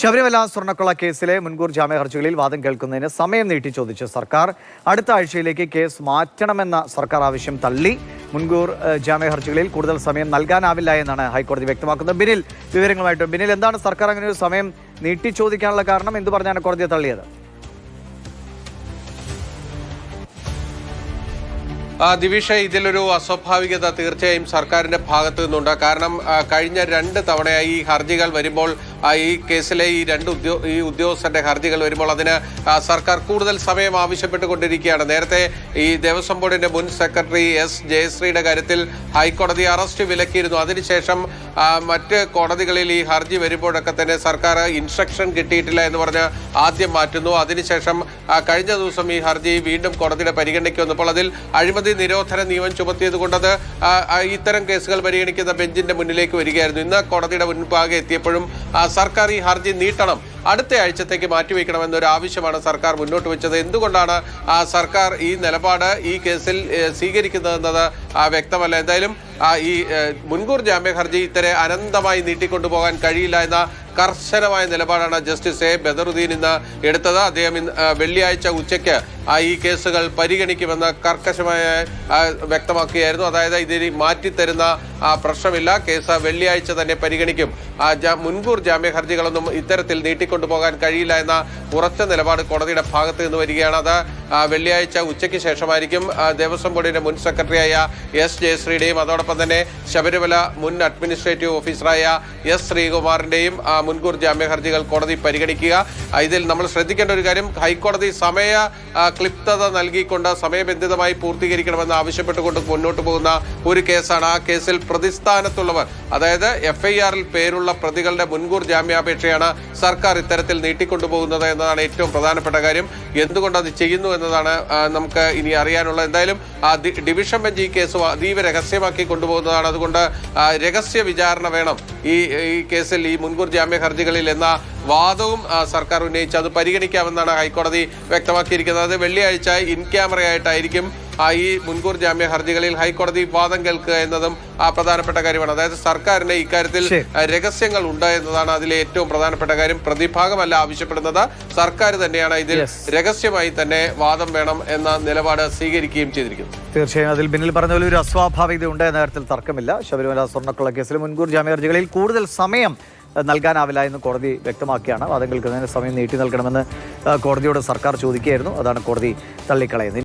ശബരിമല സ്വർണക്കൊള്ള കേസിലെ മുൻകൂർ ജാമ്യ ഹർജികളിൽ വാദം കേൾക്കുന്നതിന് സമയം നീട്ടി ചോദിച്ച സർക്കാർ അടുത്ത ആഴ്ചയിലേക്ക് കേസ് മാറ്റണമെന്ന സർക്കാർ ആവശ്യം തള്ളി. മുൻകൂർ ജാമ്യഹർജികളിൽ ജാമ്യ ഹർജികളിൽ കൂടുതൽ സമയം നൽകാനാവില്ല എന്നാണ് ഹൈക്കോടതി വ്യക്തമാക്കുന്നത്. ബിനിൽ വിവരങ്ങളുമായിട്ട് ബിനിൽ എന്താണ് സർക്കാർ അങ്ങനെ ഒരു സമയം നീട്ടി ചോദിക്കാനുള്ള കാരണം എന്ത് പറഞ്ഞാണ് കോടതിയെ തള്ളിയത്? ദിവിഷ ഇതിലൊരു അസ്വാഭാവികത തീർച്ചയായും സർക്കാരിന്റെ ഭാഗത്തു നിന്നുണ്ട്. കാരണം കഴിഞ്ഞ രണ്ട് തവണയായി ഈ ഹർജികൾ വരുമ്പോൾ ഈ കേസിലെ ഈ രണ്ട് ഉദ്യോ ഈ ഉദ്യോഗസ്ഥന്റെ ഹർജികൾ വരുമ്പോൾ അതിന് സർക്കാർ കൂടുതൽ സമയം ആവശ്യപ്പെട്ടുകൊണ്ടിരിക്കുകയാണ്. നേരത്തെ ഈ ദേവസ്വം ബോർഡിന്റെ മുൻ സെക്രട്ടറി എസ് ജയശ്രീയുടെ കാര്യത്തിൽ ഹൈക്കോടതി അറസ്റ്റ് വിലക്കിയിരുന്നു. അതിനുശേഷം മറ്റ് കോടതികളിൽ ഈ ഹർജി വരുമ്പോഴൊക്കെ തന്നെ സർക്കാർ ഇൻസ്ട്രക്ഷൻ കിട്ടിയിട്ടില്ല എന്ന് പറഞ്ഞ് ആദ്യം മാറ്റുന്നു. അതിനുശേഷം കഴിഞ്ഞ ദിവസം ഈ ഹർജി വീണ്ടും കോടതിയുടെ പരിഗണനയ്ക്ക് വന്നപ്പോൾ അതിൽ അഴിമതി നിരോധന നിയമം ചുമത്തിയത് കൊണ്ടത് ഇത്തരം കേസുകൾ പരിഗണിക്കുന്ന ബെഞ്ചിന്റെ മുന്നിലേക്ക് വരികയായിരുന്നു. ഇന്ന് കോടതിയുടെ മുൻപാകെ എത്തിയപ്പോഴും സർക്കാർ ഈ ഹർജി നീട്ടണം. അടുത്ത ആഴ്ചത്തേക്ക് മാറ്റിവെക്കണമെന്നൊരു ആവശ്യമാണ് സർക്കാർ മുന്നോട്ട് വെച്ചത്. എന്തുകൊണ്ടാണ് സർക്കാർ ഈ നിലപാട് ഈ കേസിൽ സ്വീകരിക്കുന്നതെന്നത് വ്യക്തമല്ല. എന്തായാലും ഈ മുൻകൂർ ജാമ്യ ഹർജി ഇത്തരെ അനന്തമായി നീട്ടിക്കൊണ്ടുപോകാൻ കഴിയില്ല എന്ന കർശനമായ നിലപാടാണ് ജസ്റ്റിസ് എ ബദറുദ്ദീൻ ഇന്ന് എടുത്തത്. അദ്ദേഹം വെള്ളിയാഴ്ച ഉച്ചയ്ക്ക് ഈ കേസുകൾ പരിഗണിക്കുമെന്ന് കർക്കശമായ വ്യക്തമാക്കുകയായിരുന്നു. അതായത് ഇതിന് മാറ്റിത്തരുന്ന പ്രശ്നമില്ല. കേസ് വെള്ളിയാഴ്ച തന്നെ പരിഗണിക്കും. മുൻകൂർ ജാമ്യ ഹർജികളൊന്നും ഇത്തരത്തിൽ നീട്ടിക്കൊണ്ടുപോകാൻ കഴിയില്ല എന്ന ഉറച്ച നിലപാട് കോടതിയുടെ ഭാഗത്ത് നിന്ന് വരികയാണ്. അത് വെള്ളിയാഴ്ച ഉച്ചയ്ക്ക് ശേഷമായിരിക്കും. ദേവസ്വം ബോർഡിന്റെ മുൻ സെക്രട്ടറിയായ എസ് ജയശ്രീയുടെയും അതോടൊപ്പം തന്നെ ശബരിമല മുൻ അഡ്മിനിസ്ട്രേറ്റീവ് ഓഫീസറായ എസ് ശ്രീകുമാറിന്റെയും മുൻകൂർ ജാമ്യ ഹർജികൾ കോടതി പരിഗണിക്കുക. ഇതിൽ നമ്മൾ ശ്രദ്ധിക്കേണ്ട ഒരു കാര്യം ഹൈക്കോടതി സമയ ക്ലിപ്തത നൽകിക്കൊണ്ട് സമയബന്ധിതമായി പൂർത്തീകരിക്കണമെന്ന് ആവശ്യപ്പെട്ടുകൊണ്ട് മുന്നോട്ട് പോകുന്ന ഒരു കേസാണ്. ആ കേസിൽ പ്രതിസ്ഥാനത്തുള്ളവർ അതായത് എഫ് ഐ ആറിൽ പേരുള്ള പ്രതികളുടെ മുൻകൂർ ജാമ്യാപേക്ഷയാണ് സർക്കാർ ഇത്തരത്തിൽ നീട്ടിക്കൊണ്ടുപോകുന്നത് എന്നതാണ് ഏറ്റവും പ്രധാനപ്പെട്ട കാര്യം. എന്തുകൊണ്ട് അത് ചെയ്യുന്നു എന്നതാണ് നമുക്ക് ഇനി അറിയാനുള്ളത്. എന്തായാലും ആ ഡിവിഷൻ ബെഞ്ച് ഈ കേസ് അതീവ രഹസ്യമാക്കി കൊണ്ടുപോകുന്നതാണ്. അതുകൊണ്ട് രഹസ്യ വിചാരണ വേണം ഈ ഈ കേസിൽ ഈ മുൻകൂർ ജാമ്യ ഹർജികളിൽ എന്ന വാദവും സർക്കാർ ഉന്നയിച്ച് അത് പരിഗണിക്കാമെന്നാണ് ഹൈക്കോടതി വ്യക്തമാക്കിയിരിക്കുന്നത്. വെള്ളിയാഴ്ച ഇൻ ക്യാമറയായിട്ടായിരിക്കും ഈ മുൻകൂർ ജാമ്യ ഹർജികളിൽ ഹൈക്കോടതി വാദം കേൾക്കുക എന്നതും പ്രധാനപ്പെട്ട കാര്യമാണ്. അതായത് സർക്കാരിന് ഇക്കാര്യത്തിൽ. രഹസ്യങ്ങൾ ഉണ്ട് എന്നതാണ് അതിലെ ഏറ്റവും പ്രധാനപ്പെട്ട കാര്യം. പ്രതിഭാഗമല്ല ആവശ്യപ്പെടുന്നത്. സർക്കാർ തന്നെയാണ് ഇതിൽ രഹസ്യമായി തന്നെ വാദം വേണം എന്ന നിലപാട് സ്വീകരിക്കുകയും ചെയ്തിരിക്കുന്നു. തീർച്ചയായും അതിൽ ബിന്നിൽ പറഞ്ഞ പോലെ ഒരു അസ്വാഭാവികത ഉണ്ട് എന്ന കാര്യത്തിൽ തർക്കമില്ല. ശബരിമല സ്വർണക്കൊള്ള കേസിൽ മുൻകൂർ ജാമ്യ ഹർജികളിൽ കൂടുതൽ സമയം നൽകാനാവില്ല എന്ന് കോടതി വ്യക്തമാക്കിയാണ്. വാദം കേൾക്കുന്നതിന് സമയം നീട്ടി നൽകണമെന്ന് കോടതിയോട് സർക്കാർ ചോദിക്കുകയായിരുന്നു. അതാണ് കോടതി തള്ളിക്കളയുന്നത്.